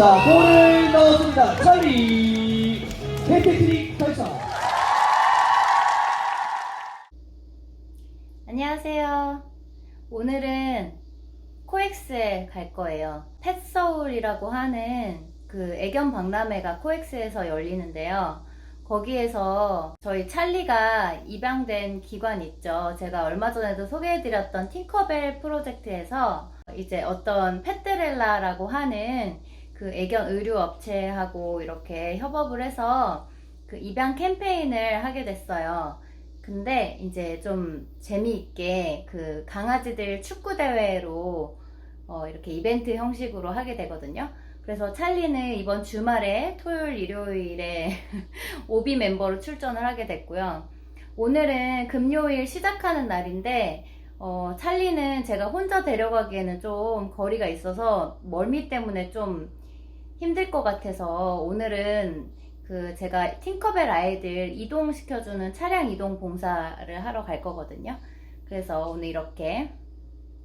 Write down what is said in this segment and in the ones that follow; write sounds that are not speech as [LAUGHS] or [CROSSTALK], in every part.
자, 골을 넣었습니다. 찰리 헤트트릭 달성. 안녕하세요. 오늘은 코엑스에 갈 거예요. 펫서울이라고 하는 그 애견 박람회가 코엑스에서 열리는데요. 거기에서 저희 찰리가 입양된 기관 있죠. 제가 얼마 전에도 소개해드렸던 팅커벨 프로젝트에서 이제 어떤 펫드렐라라고 하는 그 애견 의류 업체하고 이렇게 협업을 해서 그 입양 캠페인을 하게 됐어요. 근데 이제 좀 재미있게 그 강아지들 축구 대회로 어 이렇게 이벤트 형식으로 하게 되거든요. 그래서 찰리는 이번 주말에 토요일, 일요일에 [LAUGHS] 오비 멤버로 출전을 하게 됐고요. 오늘은 금요일 시작하는 날인데 어, 찰리는 제가 혼자 데려가기에는 좀 거리가 있어서 멀미 때문에 좀 힘들 것 같아서 오늘은 그 제가 팅커벨 아이들 이동시켜주는 차량 이동 봉사를 하러 갈 거거든요. 그래서 오늘 이렇게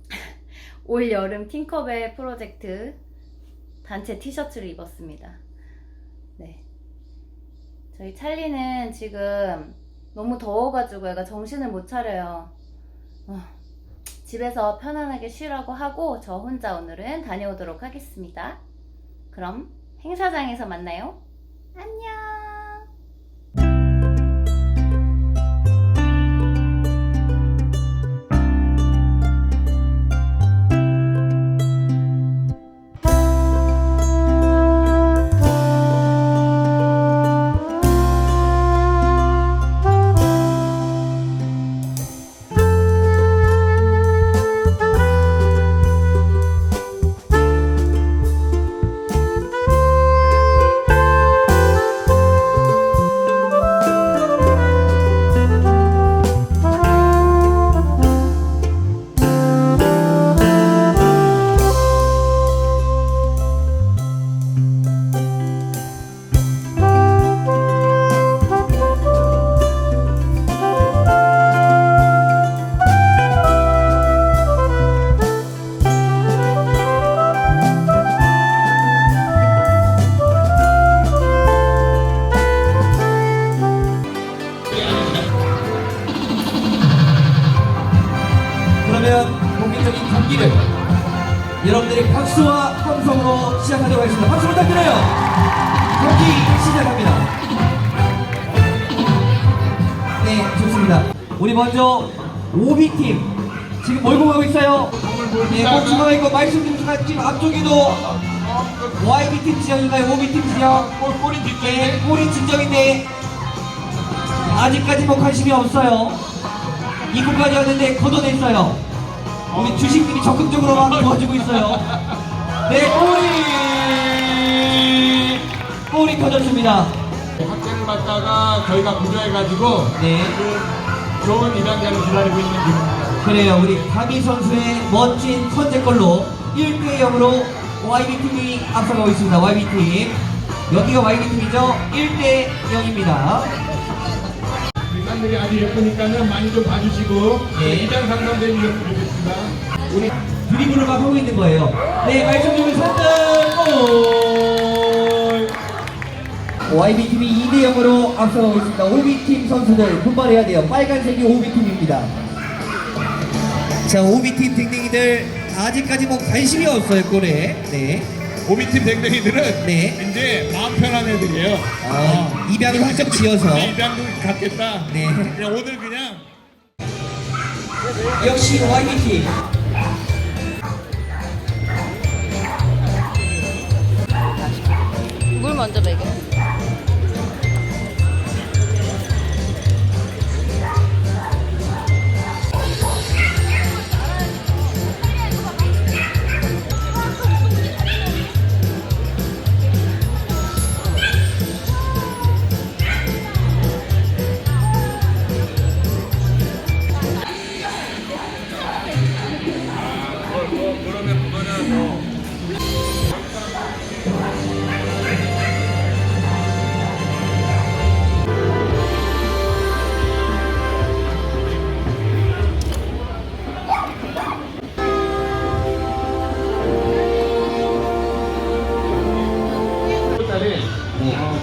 [LAUGHS] 올 여름 팅커벨 프로젝트 단체 티셔츠를 입었습니다. 네. 저희 찰리는 지금 너무 더워가지고 얘가 정신을 못 차려요. 어, 집에서 편안하게 쉬라고 하고 저 혼자 오늘은 다녀오도록 하겠습니다. 그럼 행사장에서 만나요. 안녕. 시작하도록 하겠습니다. 박수 부탁드려요. 경기 시작합니다. 네, 좋습니다. 우리 먼저 오비팀 지금 몰고 가고 있어요. 네, 꼼수가 있고 말씀드린 지금 앞쪽에도 YB팀 지형인가요? OB팀 지형? 골인 뒷 네, 골인 진정인데 아직까지 뭐 관심이 없어요. 이곳까지 왔는데 걷어냈어요. 우리 주식들이 적극적으로 막 도와주고 있어요. 네, 골이 골이 터졌습니다. 학생을 받다가 저희가 구조해가지고 네, 그 좋은 입양자를 기다리고 있는 중입니다. 그래요. 우리 강희 선수의 멋진 선제골로 1대 0으로 YB팀이 앞서가고 있습니다. YB팀. 여기가 YB팀이죠? 1대 0입니다. 인간들이 아주 예쁘니까는 많이 좀 봐주시고 네. 입양 상담되는 좀 드리겠습니다. 우리 드리블을 막 하고 있는 거예요. 네, 말씀드리면 3등 골! YB팀이 2대 0으로 앞서가고 있습니다. OB팀 선수들 분발해야 돼요. 빨간색이 OB팀입니다. 자, OB팀 댕댕이들 아직까지 뭐 관심이 없어요, 골에. 네. 오비팀 댕댕이들은 네. 이제 마음 편한 애들이에요. 아, 입양을 확정 지어서. 네, 입양도 갖겠다. 네. 그냥 오늘 그냥 역시 YB 물 먼저 먹여.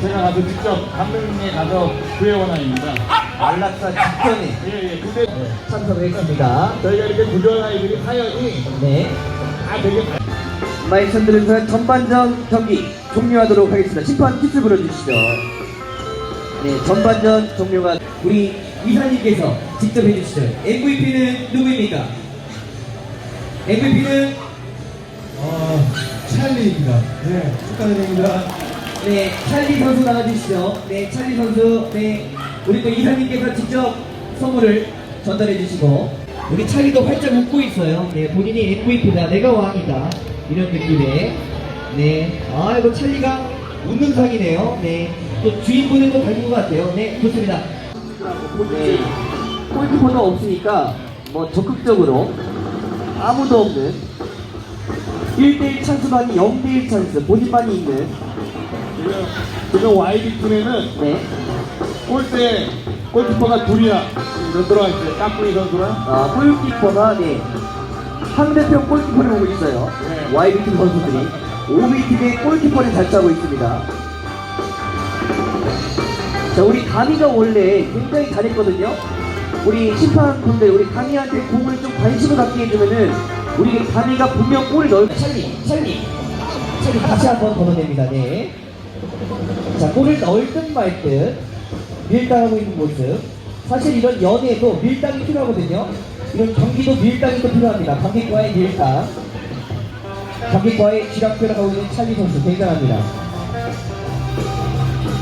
제가 가서 직접 강릉에 가서 구해온 아이입니다. 안락사 직전에 예, 예. 근데 참석을 했습니다. 저희가 이렇게 구조한 아이들이 사연이 네. 다 되게 흔들면서 전반전 경기 종료하도록 하겠습니다. 심판 키스 불러주시죠. 네, 전반전 종료가 우리 이사님께서 직접 해주시죠. MVP는 누구입니까? MVP는 어, 찰리입니다. 네, 축하드립니다. 네, 찰리 선수 나와주시죠. 네, 찰리 선수. 네, 우리 또 이사님께서 직접 선물을 전달해 주시고, 우리 찰리도 활짝 웃고 있어요. 네, 본인이 MVP다, 내가 왕이다. 이런 느낌의. 네, 아이고, 찰리가 웃는 상이네요. 네, 또 주인분을 또 닮은 것 같아요. 네, 좋습니다. 네, 골키퍼가 없으니까, 뭐, 적극적으로, 아무도 없는, 1대1 찬스만이 0대1 찬스, 본인만이 있는, 지금 지금 YB 팀에는 네. 골대 골키퍼가 둘이나 지금 들어와 있어요. 깍두기 선수랑 아, 골키퍼가 네. 상대편 골키퍼를 보고 있어요. 네. YB팀 선수들이 OB팀의 골키퍼를 잘 짜고 있습니다. 자, 우리 가미가 원래 굉장히 잘했거든요. 우리 심판분들, 우리 가미한테 공을 좀 관심을 갖게 해주면은 우리 가미가 분명 골을 넣을 찰리, 찰리, 찰리 다시 한번 걷어냅니다. 네. 자, 골을 넣을 듯 말 듯 밀당하고 있는 모습. 사실 이런 연애도 밀당이 필요하거든요. 이런 경기도 밀당이 또 필요합니다. 관객과의 밀당. 관객과의 지략표를 하고 있는 찰리 선수 굉장합니다.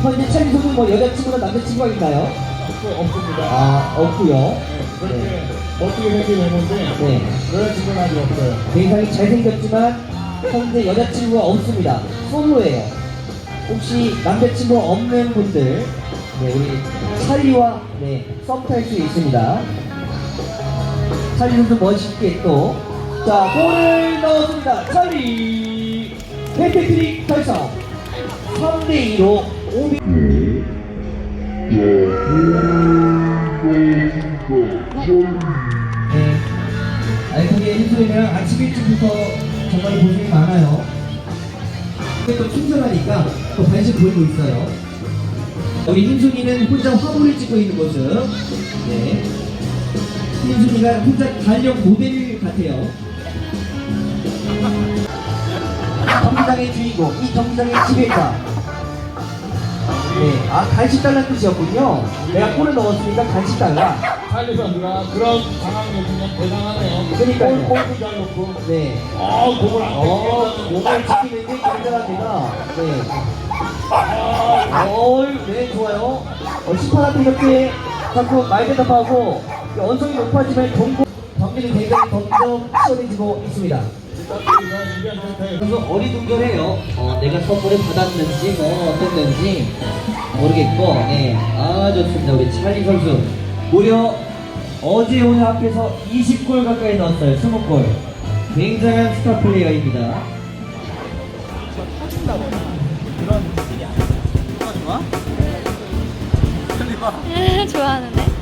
현재 찰리 선수 뭐 여자친구나 남자친구가 있나요? 없- 없습니다. 아, 없고요. 네, 그렇게 멋지게 생긴 애인데 네. 여자친구는 아직 없어요. 굉장히 잘생겼지만 현재 여자친구가 없습니다. 솔로예요. 혹시 남자친구 없는 분들, 네, 우리 찰리와 네, 썸탈 수 있습니다. 찰리 선수 멋있게 또, 자, 골을 넣었습니다. 찰리! 헤트트릭 달성! 3대2로 5비 네. 알코리의 힘소리랑 아침 일찍부터 정말 고생이 많아요. 근데 또 충전하니까 또 관심 보이고 있어요. 우리 흰순이는 혼자 화보를 찍고 있는 모습. 네. 흰순이가 혼자 달력 모델 같아요. 경기장의 주인공, 이 경기장의 지배자. 네, 아 간식 달라는 뜻이었군요. 내가 골을 넣었으니까 간식 달라. 찰리 선수가 그런 상황이 그냥 대단하네요. 그러니까요. 골, 골도 잘 넣고 네. 어, 공을 안 어, 뺏기고 몸을 지키는 게 굉장합니다. 네. 어, 네, 좋아요. 어, 심판한테 이렇게 자꾸 말 대답하고 언성이 높아지면 경고, 경기는 굉장히 점점 치열해지고 있습니다. 그래서 어리둥절해요. 어, 내가 선물을 받았는지 뭐 어땠는지 모르겠고, 네, 아 좋습니다. 우리 찰리 선수 무려 어제 오늘 앞에서 20골 가까이 넣었어요. 20골. 굉장한 스타 플레이어입니다. 좋아하는데?